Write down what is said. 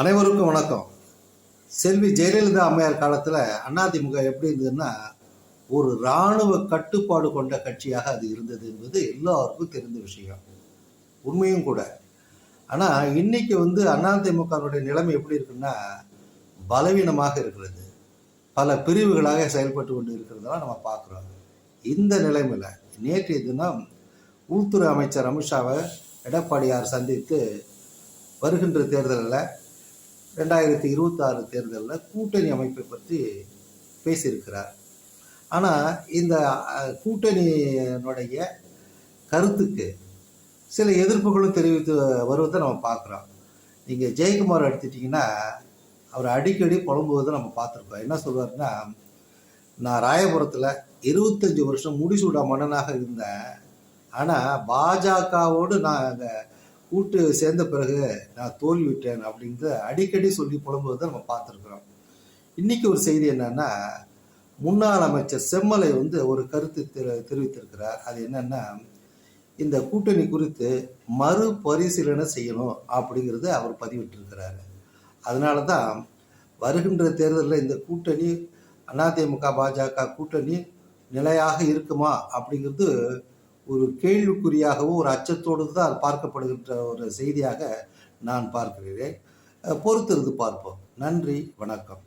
அனைவருக்கும் வணக்கம். செல்வி ஜெயலலிதா அம்மையார் காலத்தில் அதிமுக எப்படி இருந்ததுன்னா ஒரு இராணுவ கட்டுப்பாடு கொண்ட கட்சியாக அது இருந்தது என்பது எல்லாருக்கும் தெரிந்த விஷயம். உண்மையும் கூட. ஆனால் இன்னைக்கு வந்து அதிமுகவுடைய நிலைமை எப்படி இருக்குன்னா பலவீனமாக இருக்கிறது. பல பிரிவுகளாக செயல்பட்டு கொண்டு இருக்கிறதெல்லாம் நம்ம பார்க்குறோம் இந்த நிலைமையில் நேற்றைய தினம் உள்துறை அமைச்சர் அமித்ஷாவை எடப்பாடியார் சந்தித்து வருகின்ற தேர்தலில் ரெண்டாயிரத்தி இருபத்தாறு தேர்தலில் கூட்டணி அமைப்பை பற்றி பேசியிருக்கிறார். ஆனால் இந்த கூட்டணியினுடைய கருத்துக்கு சில எதிர்ப்புகளும் தெரிவித்து வருவதை நம்ம பார்க்குறோம். நீங்கள் ஜெயக்குமார் எடுத்துட்டிங்கன்னா அவர் அடிக்கடி புலம்புவதை நம்ம பார்த்துருக்கோம். என்ன சொல்வார்னா நான் ராயபுரத்தில் இருபத்தஞ்சி வருஷம் முடிசூடா மன்னனாக இருந்தேன். ஆனால் பாஜகவோடு நான் அங்கே கூட்டு சேர்ந்த பிறகு நான் தோல்விட்டேன் அப்படின்றத அடிக்கடி சொல்லி புலம்புவதை நம்ம பார்த்துருக்குறோம். இன்னைக்கு ஒரு செய்தி என்னன்னா முன்னாள் அமைச்சர் செம்மலை வந்து ஒரு கருத்து தெரி தெரிவித்திருக்கிறார். அது என்னன்னா இந்த கூட்டணி குறித்து மறுபரிசீலனை செய்யணும் அப்படிங்கிறத அவர் பதிவிட்டிருக்கிறாரு. அதனால தான் வருகின்ற தேர்தலில் இந்த கூட்டணி அதிமுக பாஜக கூட்டணி நிலையாக இருக்குமா அப்படிங்கிறது ஒரு கேள்விக்குறியாகவும் ஒரு அச்சத்தோடு தான் பார்க்கப்படுகின்ற ஒரு செய்தியாக நான் பார்க்கிறேன். பொறுத்திருந்து பார்ப்போம். நன்றி வணக்கம்.